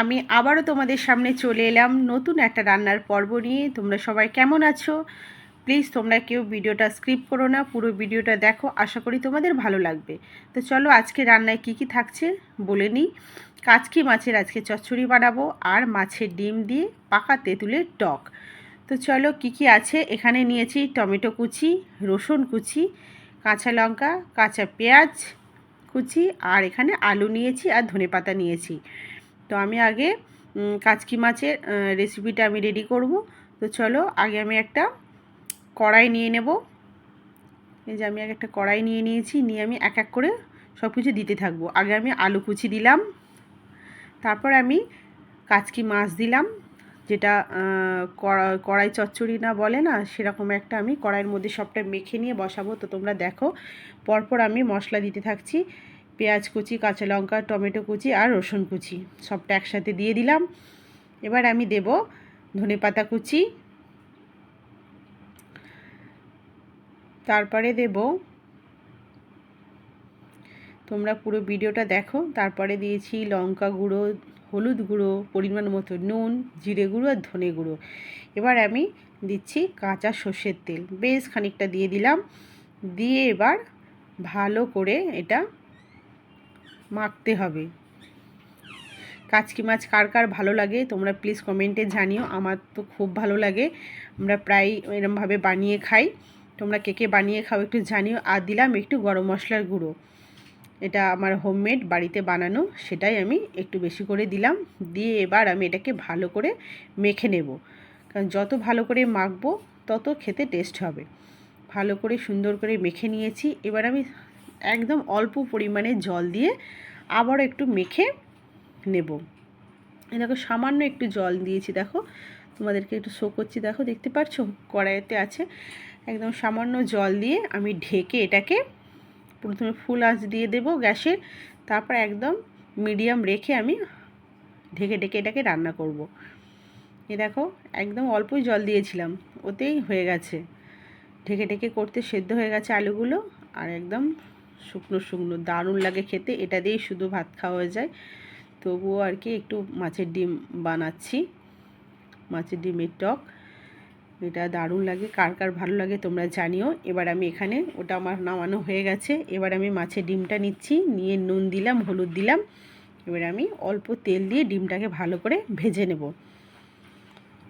আমি আবারও তোমাদের সামনে চলে এলাম নতুন একটা রান্নার পর্ব নিয়ে। তোমরা সবাই কেমন আছো? প্লিজ তোমরা কেউ ভিডিওটা স্ক্রিপ করো না, পুরো ভিডিওটা দেখো, আশা করি তোমাদের ভালো লাগবে। তো চলো আজকে রান্নায় কি কি থাকছে বলে নিই। কাচকি মাছের আজকে চচ্চড়ি বানাবো আর মাছের ডিম দিয়ে পাকা তেঁতুলের টক। তো চলো কি কি আছে? এখানে নিয়েছি টমেটো কুচি, রসুন কুচি, কাঁচা লঙ্কা, কাঁচা পেঁয়াজ কুচি, আর এখানে আলু নিয়েছি আর ধনেপাতা নিয়েছি। তো আমি আগে কাচকি মাছের রেসিপিটা আমি রেডি করব। তো চলো, আগে আমি একটা কড়াই নিয়ে নেব। এই যে আমি আগে একটা কড়াই নিয়ে নিয়েছি, নিয়ে আমি এক এক করে সব কিছু দিতে থাকব। আগে আমি আলু কুচি দিলাম, তারপর আমি কাচকি মাছ দিলাম, যেটা কড়াই চচ্চড়ি না বলে না, সেরকম একটা আমি কড়াইয়ের মধ্যে সবটা মেখে নিয়ে বসাবো। তো তোমরা দেখো, পরপর আমি মশলা দিতে থাকছি। পেঁয়াজ কুচি, কাঁচা লঙ্কা, টমেটো কুচি আর রসুন কুচি। সবটা একসাথে দিয়ে দিলাম। এবার আমি দেব ধনেপাতা কুচি। তারপরে দেব, তোমরা পুরো ভিডিওটা দেখো। তারপরে দিয়েছি লঙ্কা গুঁড়ো, হলুদ গুঁড়ো, পরিমাণ মতো নুন, জিরে গুঁড়ো আর ধনে গুঁড়ো। এবার আমি দিচ্ছি কাঁচা সর্ষের তেল। বেশ খানিকটা দিয়ে দিলাম। দিয়ে এবার ভালো করে এটা মাখতে হবে। কাচকি মাছ কার কার ভালো লাগে তোমরা প্লিজ কমেন্টে জানিও। আমার তো খুব ভালো লাগে। আমরা প্রায় এরমভাবে বানিয়ে খাই। তোমরা কে কে বানিয়ে খাও একটু জানিও। আর দিলাম একটু গরম মশলার গুঁড়ো। এটা আমার হোমমেড বাড়িতে বানানো। সেটাই আমি একটু বেশি করে দিলাম। দিয়ে এবার আমি এটাকে ভালো করে মেখে নেব। কারণ যত ভালো করে মাখবো, তত খেতে টেস্ট হবে। ভালো করে সুন্দর করে মেখে নিয়েছি। এবার আমি একদম অল্প পরিমাণে জল দিয়ে আবারও একটু মেখে নেব। দেখো, সামান্য একটু জল দিয়েছি, দেখো। তোমাদেরকে একটু শো করছি, দেখো, দেখতে পাচ্ছ কড়াইতে আছে। একদম সামান্য জল দিয়ে আমি ঢেকে এটাকে প্রথমে ফুল আঁচ দিয়ে দেবো গ্যাসের, তারপর একদম মিডিয়াম রেখে আমি ঢেকে ঢেকে এটাকে রান্না করব। এ দেখো, একদম অল্পই জল দিয়েছিলাম, ওতেই হয়ে গেছে। ঢেকে ঢেকে করতে সেদ্ধ হয়ে গেছে আলুগুলো, আর একদম শুকনো শুকনো, দারুণ লাগে খেতে। এটা দিয়েই শুধু ভাত খাওয়া যায়। তবুও আর কি একটু মাছের ডিম বানাচ্ছি। মাছের ডিমের টক। এটা দারুণ লাগে, কার কার ভালো লাগে তোমরা জানিও। এবার আমি এখানে, ওটা আমার নামানো হয়ে গেছে। এবার আমি মাছের ডিমটা নিচ্ছি, নিয়ে নুন দিলাম, হলুদ দিলাম। এবার আমি অল্প তেল দিয়ে ডিমটাকে ভালো করে ভেজে নেব।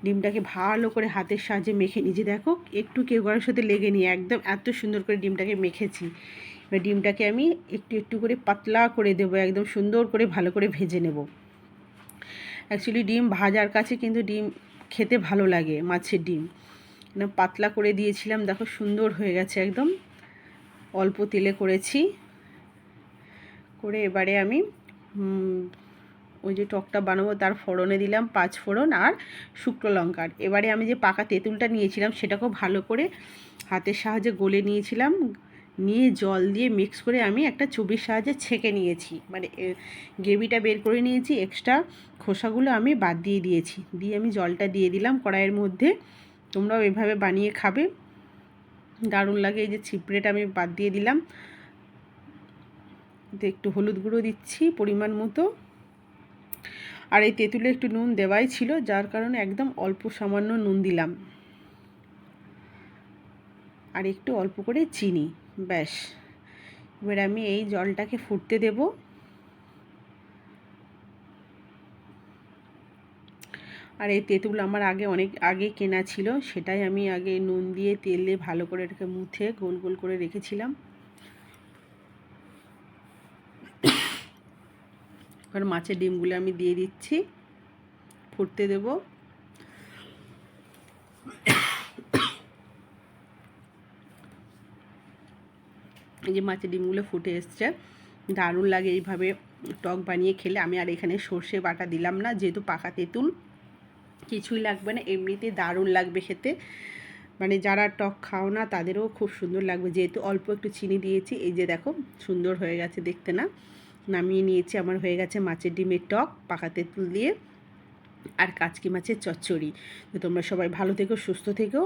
ডিমটাকে ভালো করে হাতের সাহায্যে মেখে নিয়েছি দেখো, একটু কেউ কারোর সাথে লেগে নিয়ে একদম এত সুন্দর করে ডিমটাকে মেখেছি। ডিমটাকে আমি একটু একটু করে পাতলা করে দেবো, একদম সুন্দর করে ভালো করে ভেজে নেব। অ্যাকচুয়ালি ডিম ভাজার কাছে কিন্তু ডিম খেতে ভালো লাগে, মাছের ডিম। না পাতলা করে দিয়েছিলাম, দেখো সুন্দর হয়ে গেছে একদম। অল্প তেলে করেছি। করে এবারে আমি ওই যে টকটা বানাবো, তার ফোড়নে দিলাম পাঁচ ফোড়ন আর শুকনো লঙ্কার। এবারে আমি যে পাকা তেঁতুলটা নিয়েছিলাম, সেটাকেও ভালো করে হাতের সাহায্যে গলে নিয়েছিলাম। নিয়ে জল দিয়ে মিক্স করে আমি একটা চুবির সাহায্যে ছেঁকে নিয়েছি। মানে গ্রেভিটা বের করে নিয়েছি এক্সট্রা খোসাগুলো আমি বাদ দিয়ে দিয়েছি। দিয়ে আমি জলটা দিয়ে দিলাম কড়াইয়ের মধ্যে। তোমরাও এভাবে বানিয়ে খাবে। দারুণ লাগে এই যে ছিপড়েটা আমি বাদ দিয়ে দিলাম। একটু হলুদ গুঁড়ো দিচ্ছি পরিমাণ মতো। আর এই তেঁতুলে একটু নুন দেওয়াই ছিল, যার কারণে একদম অল্প সামান্য নুন দিলাম। আর একটু অল্প করে চিনি। ব্যাস। এবার আমি এই জলটাকে ফুটতে দেব। আর এই তেঁতুল আমার আগে অনেক আগে কেনা ছিল, সেটাই আমি আগে নুন দিয়ে তেল দিয়ে ভালো করে এটাকে মুথে গোল গোল করে রেখেছিলাম। এবার মাছের ডিমগুলো আমি দিয়ে দিচ্ছি, ফুটতে দেবো। যে মাছের ডিমগুলো ফুটে এসছে, দারুণ লাগে এইভাবে টক বানিয়ে খেলে। আমি আর এখানে সর্ষে বাটা দিলাম না, যেহেতু পাকা তেঁতুল, কিছুই লাগবে না এমনিতে দারুণ লাগবে খেতে। মানে যারা টক খাও না, তাদেরও খুব সুন্দর লাগবে। যেহেতু অল্প একটু চিনি দিয়েছি, এই যে দেখো, সুন্দর হয়ে গেছে দেখতে না? নামিয়ে নিয়েছি, আমার হয়ে গেছে মাছের ডিমের টক, পাকা তেঁতুল দিয়ে, আর কাচকি মাছের চচ্চড়ি। তো তোমরা সবাই ভালো থেকো, সুস্থ থেকো।